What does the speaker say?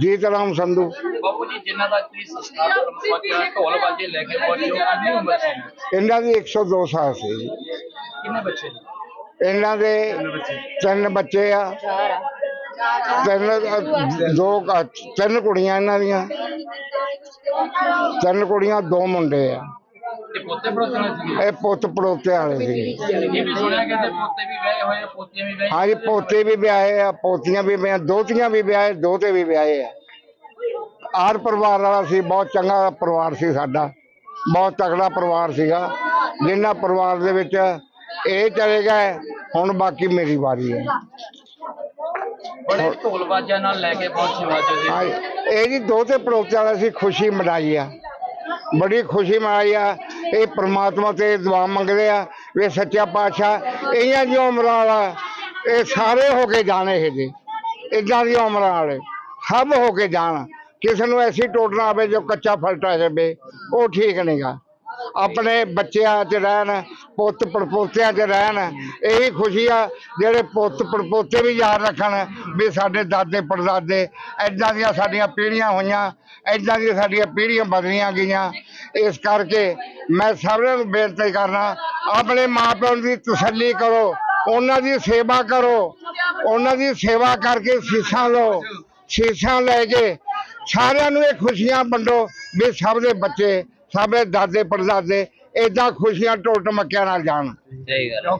ਜੀਤ ਰਾਮ ਸੰਧੂ। ਬਾਪੂ ਜੀ ਜਿਨ੍ਹਾਂ ਦਾ ਤੁਸੀਂ ਸੰਸਕਾਰ ਕਰਨ ਪਹੁੰਚਿਆ ਢੋਲ ਬਾਜੇ ਲੈ ਕੇ ਪਹੁੰਚੇ ਹੋ ਕਿੰਨੀ ਉਮਰ ਸੀ? ਇਹਨਾਂ ਦੀ 102 ਸਾਲ ਸੀ ਜੀ। ਕਿੰਨੇ ਬੱਚੇ ਨੇ? ਇਹਨਾਂ ਦੇ ਤਿੰਨ ਬੱਚੇ ਆ। ਤਿੰਨ ਅ, ਦੋ ਅ, ਤਿੰਨ ਕੁੜੀਆਂ ਇਹਨਾਂ ਦੀਆਂ। ਤਿੰਨ ਕੁੜੀਆਂ ਦੋ ਮੁੰਡੇ ਆ। ਤੇ ਪੋਤੇ ਪੜੋਤੇ ਨੇ ਇਹ ਪੁੱਤ ਪੜੋਤੇ ਵਾਲੇ ਸੀ ਇਹ ਵੀ ਸੁਣਿਆ ਕਿ ਤੇ ਪੋਤੇ ਵੀ ਵਿਆਹੇ ਹੋਏ ਆ, ਪੋਤੀਆਂ ਵੀ ਵਿਆਹੇ ਹਾਂਜੀ ਪੋਤੇ ਵੀ ਵਿਆਹੇ ਆ ਪੋਤੀਆਂ ਵੀ ਵਿਆਹ ਦੋਤੀਆਂ ਵੀ ਵਿਆਹੇ ਦੋਤੇ ਵੀ ਵਿਆਹੇ ਆ। ਆਰ ਪਰਿਵਾਰ ਵਾਲਾ ਸੀ ਬਹੁਤ ਚੰਗਾ ਪਰਿਵਾਰ ਸੀ ਸਾਡਾ। ਬਹੁਤ ਤਕੜਾ ਪਰਿਵਾਰ ਸੀਗਾ। ਜਿੰਨਾ ਪਰਿਵਾਰ ਦੇ ਵਿੱਚ ਇਹ ਚਲੇ ਗਏ ਹੁਣ ਬਾਕੀ ਮੇਰੀ ਵਾਰੀ ਹੈ। ਬੜੇ ਢੋਲ ਬਾਜਿਆਂ ਨਾਲ ਲੈ ਕੇ ਪਹੁੰਚੇ ਹੋ ਅੱਜ ਜੀ। ਹਾਂਜੀ ਇਹ ਜੀ ਦੋਤੇ ਪੜੋਤੇ ਵਾਲਾ ਸੀ ਖੁਸ਼ੀ ਮਨਾਈ ਆ। ਬੜੀ ਖੁਸ਼ੀ ਮਨਾਈ ਆ। ਇਹ ਪ੍ਰਮਾਤਮਾ ਤੇ ਦੁਆ ਮੰਗਦੇ ਆ ਵੀ ਸੱਚਾ ਪਾਤਸ਼ਾਹ ਇਹੀਆਂ ਦੀਆਂ ਉਮਰਾਂ ਵਾਲਾ, ਇਹ ਸਾਰੇ ਹੋ ਕੇ ਜਾਣੇ ਇਹ ਜੇ। ਇਦਾਂ ਦੀ ਉਮਰਾਂ ਵਾਲੇ, ਸਭ ਹੋ ਕੇ ਜਾਣ। ਕਿਸੇ ਨੂੰ ਐਸੀ ਟੋਟ ਨਾ ਆਵੇ ਜੋ ਕੱਚਾ ਫਲਟਾ ਜਾਵੇ, ਉਹ ਠੀਕ ਨਹੀਂਗਾ ਆਪਣੇ ਬੱਚਿਆਂ 'ਚ ਰਹਿਣ, ਪੁੱਤ ਪੜਪੋਤਿਆਂ 'ਚ ਰਹਿਣ, ਇਹੀ ਖੁਸ਼ੀ ਆ, ਜਿਹੜੇ ਪੁੱਤ ਪੜਪੋਤੇ ਵੀ ਯਾਦ ਰੱਖਣ ਵੀ ਸਾਡੇ ਦਾਦੇ ਪੜਦਾਦੇ ਐਦਾਂ ਦੀਆਂ ਸਾਡੀਆਂ ਪੀੜ੍ਹੀਆਂ ਹੋਈਆਂ ਐਦਾਂ ਦੀਆਂ ਸਾਡੀਆਂ ਪੀੜ੍ਹੀਆਂ ਬਦਲੀਆਂ ਗਈਆਂ ਇਸ ਕਰਕੇ ਮੈਂ ਸਾਰਿਆਂ ਨੂੰ ਬੇਨਤੀ ਕਰਨਾ ਆਪਣੇ ਮਾਪਿਆਂ ਦੀ ਤਸੱਲੀ ਕਰੋ, ਉਹਨਾਂ ਦੀ ਸੇਵਾ ਕਰੋ, ਉਹਨਾਂ ਦੀ ਸੇਵਾ ਕਰਕੇ ਸੀਸਾਂ ਲਓ, ਸੀਸਾਂ ਲੈ ਕੇ ਸਾਰਿਆਂ ਨੂੰ ਇਹ ਖੁਸ਼ੀਆਂ ਵੰਡੋ ਵੀ ਸਭ ਦੇ ਬੱਚੇ, ਸਭ ਦੇ ਦਾਦੇ ਪੜਦਾਦੇ ਏਦਾਂ ਖੁਸ਼ੀਆਂ ਟੋਟ ਮੱਕਿਆਂ ਨਾਲ ਜਾਣ। ਸਹੀ ਗੱਲ